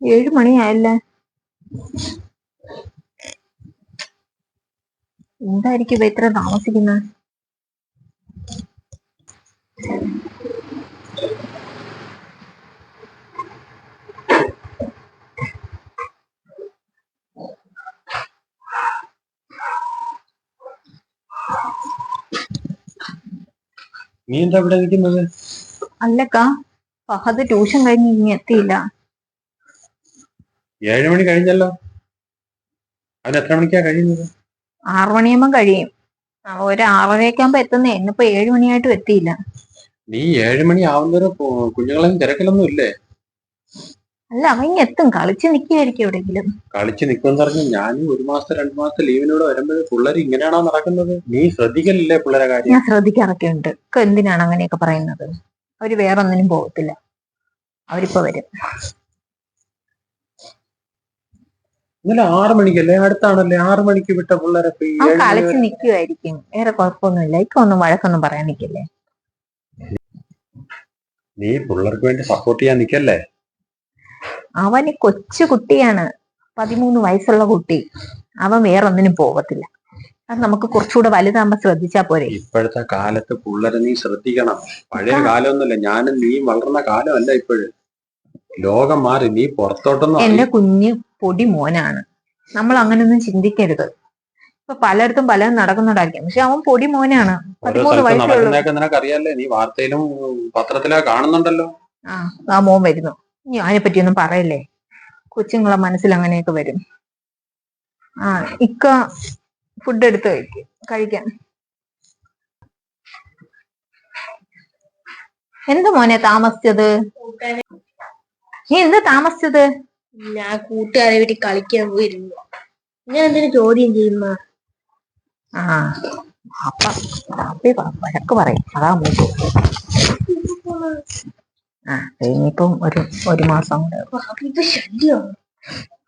ഏഴ് മണിയായല്ലേ? എന്തായിരിക്കും ഇവ ഇത്ര താമസിക്കുന്നത്? നീ എന്താ ഇവിടെ നിൽക്കുന്നത് അല്ലക്കാ. ഫഹദ് ട്യൂഷൻ കഴിഞ്ഞ് ഇനി എത്തിയില്ല. ഏഴ് മണി കഴിഞ്ഞല്ലോ? അവൻ എത്ര മണിക്കാ കഴിയുന്നത്? ആറു മണിയാകുമ്പോ കഴിയും. ആ, ഒരു ആറരയൊക്കെ ആകുമ്പോ എത്തുന്നേ. ഇന്നിപ്പോ ഏഴ് മണിയായിട്ടും എത്തിയില്ല. നീ ഏഴ് മണി ആവുന്നവരെ കുഞ്ഞുങ്ങളെയും തിരക്കിലൊന്നും ഇല്ലേ? അല്ല അവൻ ഇങ്ങ് എത്തും. കളിച്ച് നിൽക്കുകയായിരിക്കും എവിടെയെങ്കിലും. കളിച്ച് നിൽക്കുമെന്ന് പറഞ്ഞു ഞാനും ഒരു മാസം രണ്ടു മാസം ലീവിനോട് വരുമ്പോൾ പിള്ളേർ ഇങ്ങനെയാണോ നടക്കുന്നത്? നീ ശ്രദ്ധിക്കലില്ലേ പിള്ളേരെ കാര്യം? ഞാൻ ശ്രദ്ധിക്കാറൊക്കെ ഉണ്ട്. എന്തിനാണ് അങ്ങനെയൊക്കെ പറയുന്നത്? അവർ വേറെ ഒന്നിനും പോകത്തില്ല അവരിപ്പോ വരും. ഇന്നലെ ആറ് മണിക്കല്ലേ? അടുത്താണല്ലേ? ആറ് മണിക്ക് വിട്ട പിള്ളേരെ കളിച്ച് നിൽക്കുമായിരിക്കും വേറെ കുഴപ്പമൊന്നുമില്ല. ഇക്കൊന്നും വഴക്കൊന്നും പറയാൻ നിൽക്കില്ലേ നീ പിള്ളേർക്ക് വേണ്ടി സപ്പോർട്ട് ചെയ്യാൻ നിക്കല്ലേ? അവന് കൊച്ചു കുട്ടിയാണ്. പതിമൂന്ന് വയസ്സുള്ള കുട്ടി. അവൻ വേറൊന്നിനും പോകത്തില്ല അത് നമുക്ക് കുറച്ചുകൂടെ വലുതാകുമ്പോ ശ്രദ്ധിച്ചാ പോരെ. ഇപ്പോഴത്തെ കാലത്ത് പിള്ളേരെ നീ ശ്രദ്ധിക്കണം. പഴയ കാലമൊന്നുമല്ല. ഞാനും നീ വളർന്ന കാലമല്ല ഇപ്പോഴും. ലോകം മാറി. നീ പുറത്തോട്ടൊന്നും എന്റെ കുഞ്ഞ് പൊടി മോനാണ്. നമ്മൾ അങ്ങനെയൊന്നും ചിന്തിക്കരുത്. ഇപ്പൊ പലയിടത്തും പലതും നടക്കുന്നുണ്ടായിരിക്കും പക്ഷെ അവൻ പൊടി മോനാണ്. പതിമൂന്ന് നീ വാർത്തയിലും പത്രത്തിലോ പത്രത്തിലൊക്കെ കാണുന്നുണ്ടല്ലോ. ആ ആ മോൻ വരുന്നു. ഇനി അതിനെ പറ്റിയൊന്നും പറയല്ലേ? കൊച്ചുങ്ങളെ മനസ്സിൽ അങ്ങനെയൊക്കെ വരും. ആ ഇക്ക ഫുഡ് എടുത്ത് കഴിക്കും കഴിക്കാൻ. എന്ത് മോനെ താമസിച്ചത്? നീ എന്ത് താമസിച്ചത്? ഞാൻ കൂട്ടുകാരെ വീട്ടിൽ കളിക്കാൻ പോയിരുന്നു. ഞാൻ എന്തിനു ചോദ്യം ചെയ്യുന്ന? ആ അപ്പ അപ്പി പ- വഴക്ക് പറയും. അതാ ആ ഇനിയിപ്പം ഒരു ഒരു മാസം കൂടെ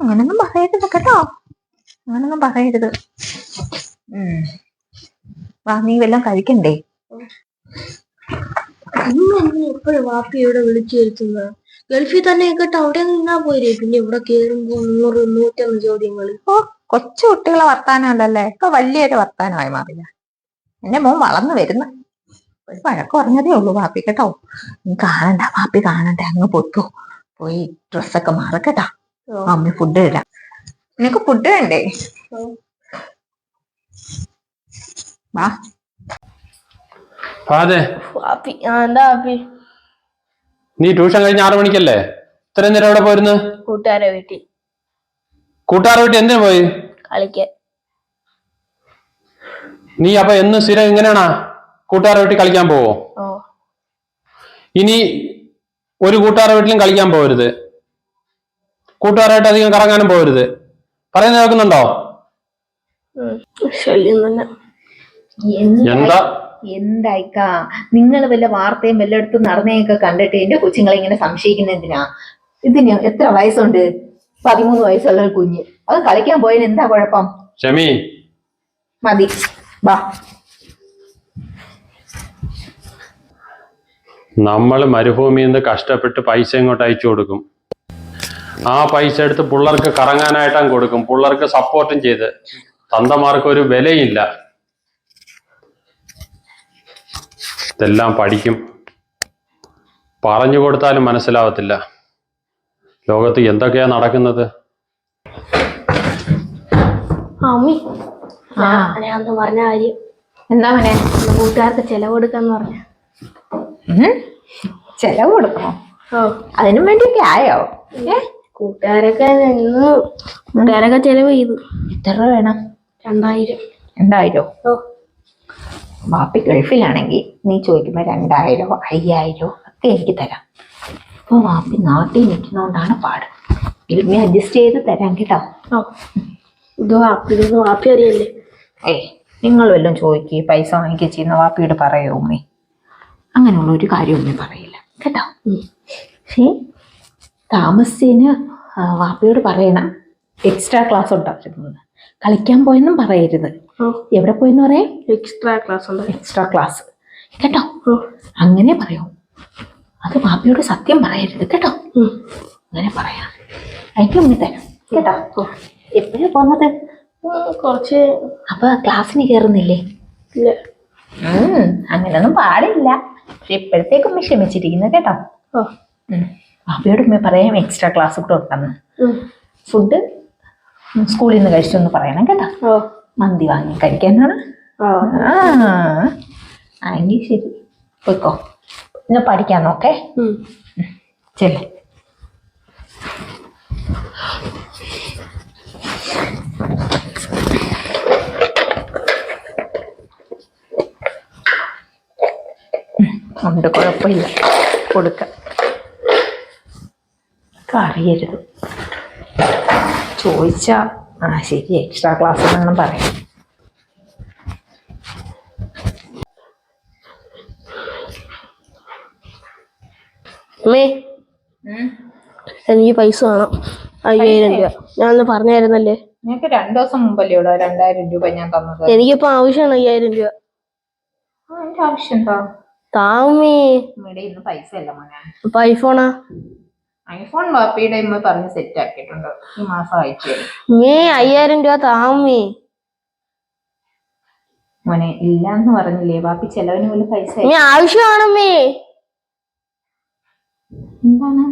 അങ്ങനൊന്നും പറയരുത് കേട്ടോ. അങ്ങനൊന്നും പറയരുത്. വാ നീ വല്ലതും കഴിക്കണ്ടേ? എപ്പോഴും വാപ്പി ഇവിടെ വിളിച്ചു വരുത്തുന്ന? ഗൾഫിൽ തന്നെ കേട്ടോ അവിടെ നിന്നാ പോരെ? പിന്നെ ഇവിടെ കേറുമ്പോ നൂറ് നൂറ്റൊന്ന് ചോദ്യങ്ങൾ കൊച്ചു കുട്ടികളെ വർത്താനമല്ലല്ലേ ഇപ്പൊ വലിയൊരു വർത്താനമായി മാറില്ല. എന്റെ മോൻ വളർന്നു വരുന്ന. ഒരു വഴക്ക് കുറഞ്ഞതേ ഉള്ളൂ വാപ്പി കേട്ടോ. നീ കാണണ്ട വാപ്പി കാണണ്ട. അങ്ങ് പൊത്തു പോയി ഡ്രസ്സൊക്കെ മാറി കേട്ടോ അമ്മ ഫുഡ് തരാം നിനക്ക് ഫുഡ് വേണ്ടേ? വാ. ആ എന്താ വാപ്പി? നീ ട്യൂഷൻ കഴിഞ്ഞ ആറു മണിക്കല്ലേ? ഇത്രയും നേരം എവിടെ പോയിരുന്നു? കൂട്ടുകാരെ വീട്ടിൽ. കൂട്ടുകാരെ വീട്ടിൽ എന്തിനു പോയി? കളിക്കാൻ. നീ അപ്പൊ എന്ന് സ്ഥിരം ഇങ്ങനെയാണാ? കൂട്ടുകാരെ വീട്ടിൽ കളിക്കാൻ പോവോ? ഓ. ഇനി ഒരു കൂട്ടുകാരെ വീട്ടിലും കളിക്കാൻ പോകരുത് കൂട്ടുകാരായിട്ട് അധികം കറങ്ങാനും പോകരുത് പറയുന്നത് കേൾക്കുന്നുണ്ടോ. ശല്യം തന്നെ എന്താ? എന്തായിക്കാ? നിങ്ങൾ വല്ല വാർത്തയും വല്ലയിടത്തും നടന്നയൊക്കെ കണ്ടിട്ട് എന്റെ കൊച്ചുങ്ങളെ ഇങ്ങനെ സംശയിക്കുന്ന എന്തിനാ? ഇതിന് എത്ര വയസ്സുണ്ട്? പതിമൂന്ന് വയസ്സുള്ള ഒരു കുഞ്ഞ്. അത് കളിക്കാൻ പോയതിന് എന്താ കുഴപ്പം? ഷമി. മതി. വാ നമ്മൾ മരുഭൂമിയിൽ നിന്ന് കഷ്ടപ്പെട്ട് പൈസ ഇങ്ങോട്ട് അയച്ചു കൊടുക്കും. ആ പൈസ എടുത്ത് പിള്ളേർക്ക് കറങ്ങാനായിട്ടാണ് കൊടുക്കും. പിള്ളേർക്ക് സപ്പോർട്ടും ചെയ്ത്. തന്തമാർക്ക് ഒരു വിലയില്ല. ഇതെല്ലാം പഠിക്കും. പറഞ്ഞു കൊടുത്താലും മനസ്സിലാവത്തില്ല. ലോകത്ത് എന്തൊക്കെയാ നടക്കുന്നത്? പറഞ്ഞ കാര്യം. എന്താ മോനെ? കൂട്ടുകാർക്ക് ചെലവ് കൊടുക്കാന്ന് പറഞ്ഞു? ചെലവ് കൊടുക്കണോ? ഓ. അതിനും വേണ്ടിയൊക്കെ ആയോ? ഏ? കൂട്ടുകാരൊക്കെ ഇന്ന് കൂട്ടുകാരൊക്കെ ചെലവ് ചെയ്തു. എത്ര രൂപ വേണം? രണ്ടായിരം. രണ്ടായിരോ? ഓ. ബാപ്പി ഗൾഫിലാണെങ്കിൽ നീ ചോദിക്കുമ്പോൾ രണ്ടായിരോ അയ്യായിരോ ഒക്കെ എനിക്ക് തരാം. അപ്പോൾ ബാപ്പി നാട്ടിൽ നിൽക്കുന്നതുകൊണ്ടാണ് പാട്. ഇതിനെ അഡ്ജസ്റ്റ് ചെയ്ത് തരാം കേട്ടോ. ഇത് വാപ്പി വാപ്പി അറിയല്ലേ? ഏയ് നിങ്ങൾ വല്ലതും ചോദിക്കുക പൈസ വാങ്ങിക്കുക ചെയ്യുന്ന വാപ്പിയോട് പറയോ ഉമ്മേ? അങ്ങനെയുള്ള ഒരു കാര്യം ഉമ്മേ പറയില്ല. കേട്ടോ? പക്ഷേ താമസിച്ചതിന് ബാപ്പിയോട് പറയണം. എക്സ്ട്രാ ക്ലാസ് ഉണ്ടായിരുന്നു കളിക്കാൻ പോയെന്നും പറയരുത്. എവിടെ പോയെന്ന് പറയാം എക്സ്ട്രാ ക്ലാസ് ഉണ്ട്? എക്സ്ട്രാ ക്ലാസ് കേട്ടോ? അങ്ങനെ പറയൂ. അത് ബാപ്പിയോട് സത്യം പറയരുത് കേട്ടോ. അങ്ങനെ പറയാം. അതിന് ഉമ്മി തരാം. കേട്ടോ? എപ്പോഴാ പോന്നത്? കുറച്ച് അപ്പൊ ക്ലാസ്സിന് കയറുന്നില്ലേ ഇല്ല. ഉം, അങ്ങനെയൊന്നും പാടില്ല. പക്ഷെ ഇപ്പോഴത്തേക്കും ഉമ്മ ക്ഷമിച്ചിരിക്കുന്നു കേട്ടോ. ഓ. പാപ്പയോട് ഉമ്മ പറയാം എക്സ്ട്രാ ക്ലാസ് കൂടെ ഉണ്ടെന്ന് ഫുഡ് സ്കൂളിൽ നിന്ന് കഴിച്ചു എന്ന് പറയണം കേട്ടോ. ഓ മന്തി വാങ്ങി കഴിക്കാനാണ്. ആ. എങ്കിൽ ശരി. പോയിക്കോ. ഇന്ന് പഠിക്കാൻ നോക്കേ. ചെല്ലേ. ഉണ്ട് കുഴപ്പമില്ല. കൊടുക്ക. അറിയരുത് ചോദിച്ചാ ആ ശരി എക്സ്ട്രാ ക്ലാസ് വേണം പറയാം. അമ്മേ എനിക്ക് പൈസ വേണം. അയ്യായിരം രൂപ. ഞാൻ ഒന്ന് പറഞ്ഞായിരുന്നല്ലേ നിനക്ക് രണ്ടു ദിവസം മുമ്പല്ലേ ഇവിടെ രണ്ടായിരം രൂപ ഞാൻ തന്നത്. എനിക്കിപ്പോ ആവശ്യമാണ് അയ്യായിരം രൂപ. ആവശ്യം താ താമേ ഇവിടെ ഇന്ന് പൈസ അല്ല മോനെ അപ്പൊ ഐഫോണാ ഐഫോൺ വാപ്പിയുടെ ഇമ്മ പറഞ്ഞ് സെറ്റ് ആക്കിയിട്ടുണ്ട്. ഈ മാസം അയച്ചു മേ അയ്യായിരം രൂപ താമേ. മോനെ ഇല്ല എന്ന് പറഞ്ഞില്ലേ? വാപ്പി ചെലവിന് പോലും പൈസ മേ ആവശ്യമാണമ്മേ എന്താണ്?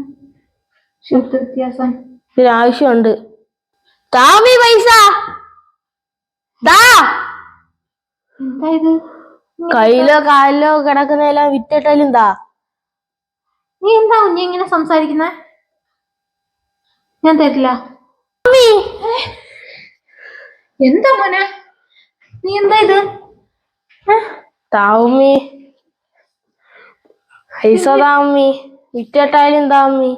ശുദ്ധ വ്യത്യാസം. ഇതിന് ആവശ്യമുണ്ട്. താമി പൈസ. കയ്യിലോ കാലിലോ കിടക്കുന്നതെല്ലാം വിറ്റിട്ടാലും താ നീ എന്താ ഉണ്ണി ഇങ്ങനെ സംസാരിക്കുന്നേ? ഞാൻ തരില്ല. എന്താ മോനെ? നീ എന്താ ഇത്? താമി പൈസ താമി വിറ്റേട്ടായാലും താമി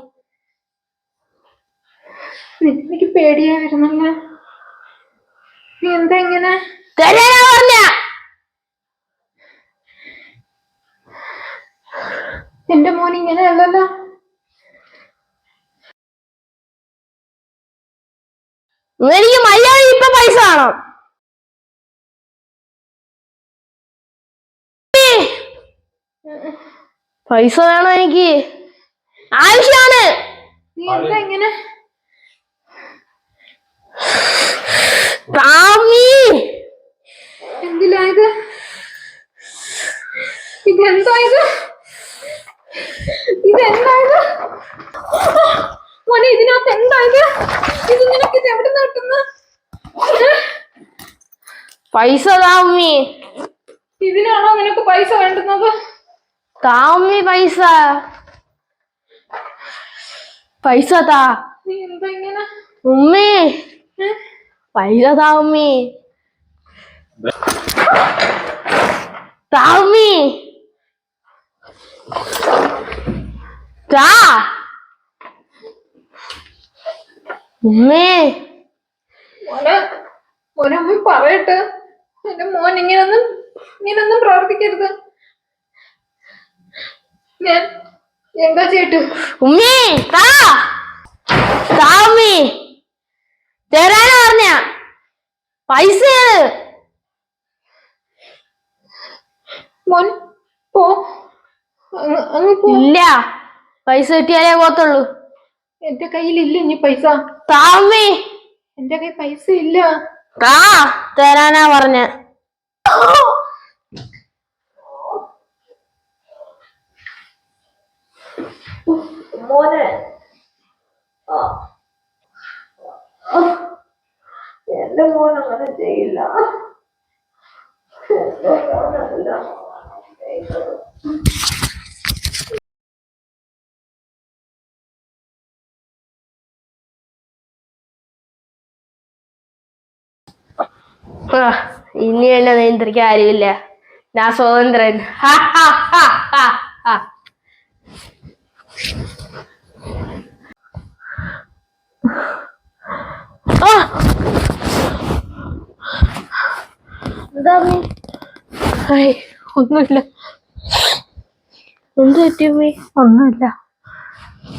എനിക്ക് പേടിയാ വരുന്നല്ലേ നീ എന്താ ഇങ്ങനെ? തരാ പറഞ്ഞ. എന്റെ മോൻ ഇങ്ങനെയല്ലല്ലോ എനിക്ക് മര്യാദ ഇപ്പൊ പൈസ ആണോ പൈസ വേണോ എനിക്ക്? ആവശ്യമാണ് നീ എന്താ ഇങ്ങനെ? താമി എന്തിലാ ഇത് ഇതെന്താ ഇത് ഇതെന്താ ഇത് മോനെ ഇതിനകത്ത് എന്തായത്? ഇത് നിനക്ക് ഇത് എവിടെ കിട്ടുന്ന? പൈസ താമി ഇതിനാണോ നിനക്ക് പൈസ വേണ്ടുന്നത്? താമി പൈസ. പൈസ താ. നീ എന്താ ഇങ്ങനെ? ഉമ്മി. പൈസ താമി താമി താ ഉമ്മേ. മോനെ മോനെ അമ്മ പറയട്ടെ. എന്റെ മോൻ ഇങ്ങനൊന്നും ഇങ്ങനൊന്നും പ്രവർത്തിക്കരുത്. ഞാൻ എന്താ ചെയ്യട്ട് ഉമ്മി താ. താമി തരാനാ പറഞ്ഞ. പൈസ മോൻ പോ. ഇല്ല. പൈസ കിട്ടിയാലേ പോത്തുള്ളൂ എന്റെ കയ്യിലില്ല ഇനി പൈസ. താമി എന്റെ കയ്യിൽ പൈസ ഇല്ല. താ തരാനാ പറഞ്ഞ. മോനെ. എന്റെ മോൻ അങ്ങനെ ചെയ്യില്ല. എന്റെ മോനല്ല ഇനി എന്നെ നിയന്ത്രിക്കാൻ ആരുമില്ല. ഞാൻ സ്വതന്ത്രൻ. ഒന്നുമില്ല. എന്ത് പറ്റി ഉമ്മ? ഒന്നുമില്ല.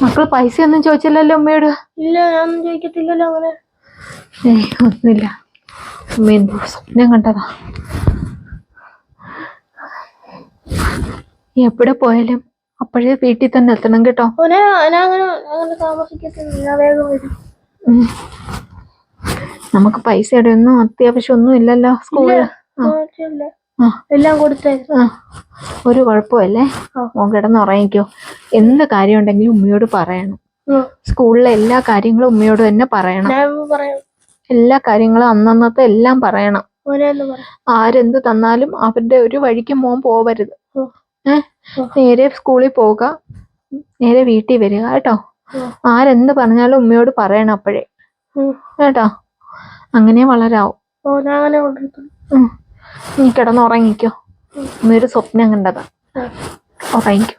മക്കൾ പൈസ ഒന്നും ചോദിച്ചില്ലല്ലോ അമ്മയോട് ഇല്ല ഞാനൊന്നും ചോദിക്കത്തില്ലല്ലോ അങ്ങനെ. ഒന്നുമില്ല. എന്തോ സ്വപ്നം കണ്ടതാ. എവിടെ പോയാലും അപ്പോഴേ വീട്ടിൽ തന്നെ എത്തണം കേട്ടോ. നമുക്ക് പൈസയുടെ ഒന്നും അത്യാവശ്യം ഒന്നും ഇല്ലല്ലോ സ്കൂളിൽ. എല്ലാം ആ. ഒരു കുഴപ്പമല്ലേ. മോൻ കിടന്ന് ഉറങ്ങിക്കോ. എന്ത് കാര്യം ഉണ്ടെങ്കിലും ഉമ്മയോട് പറയണം. സ്കൂളിലെ എല്ലാ കാര്യങ്ങളും ഉമ്മയോട് തന്നെ പറയണം. എല്ലാ കാര്യങ്ങളും അന്നന്നത്തെ എല്ലാം പറയണം. ആരെന്ത് തന്നാലും അവരുടെ ഒരു വഴിക്ക് മോൻ പോവരുത്. നേരെ സ്കൂളിൽ പോവുക. നേരെ വീട്ടിൽ വരിക കേട്ടോ. ആരെന്ത് പറഞ്ഞാലും ഉമ്മയോട് പറയണം അപ്പോഴേ. കേട്ടോ? അങ്ങനെ വളരാവും. നീ കിടന്നുറങ്ങിക്കോ. ഉമ്മയൊരു സ്വപ്നം കണ്ടതാ. ഉറങ്ങിക്കോ.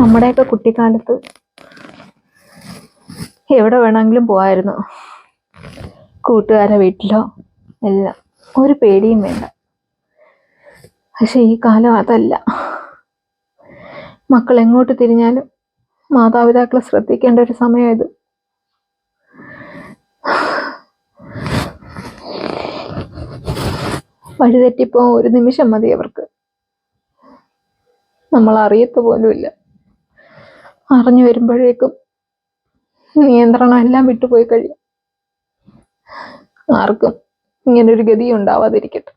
നമ്മുടെയൊക്കെ കുട്ടിക്കാലത്ത് എവിടെ വേണമെങ്കിലും പോവായിരുന്നു. കൂട്ടുകാരെ വീട്ടിലോ? എല്ലാം. ഒരു പേടിയും വേണ്ട. പക്ഷെ ഈ കാലം അതല്ല. മക്കൾ എങ്ങോട്ട് തിരിഞ്ഞാലും മാതാപിതാക്കളെ ശ്രദ്ധിക്കേണ്ട ഒരു സമയമായത് വഴിതെറ്റിപ്പോ ഒരു നിമിഷം മതി അവർക്ക്. നമ്മൾ അറിയത്ത് പോലുമില്ല. അറിഞ്ഞു വരുമ്പോഴേക്കും നിയന്ത്രണം എല്ലാം വിട്ടുപോയി കഴിയും. ആർക്കും ഇങ്ങനൊരു ഗതി ഉണ്ടാവാതിരിക്കട്ടെ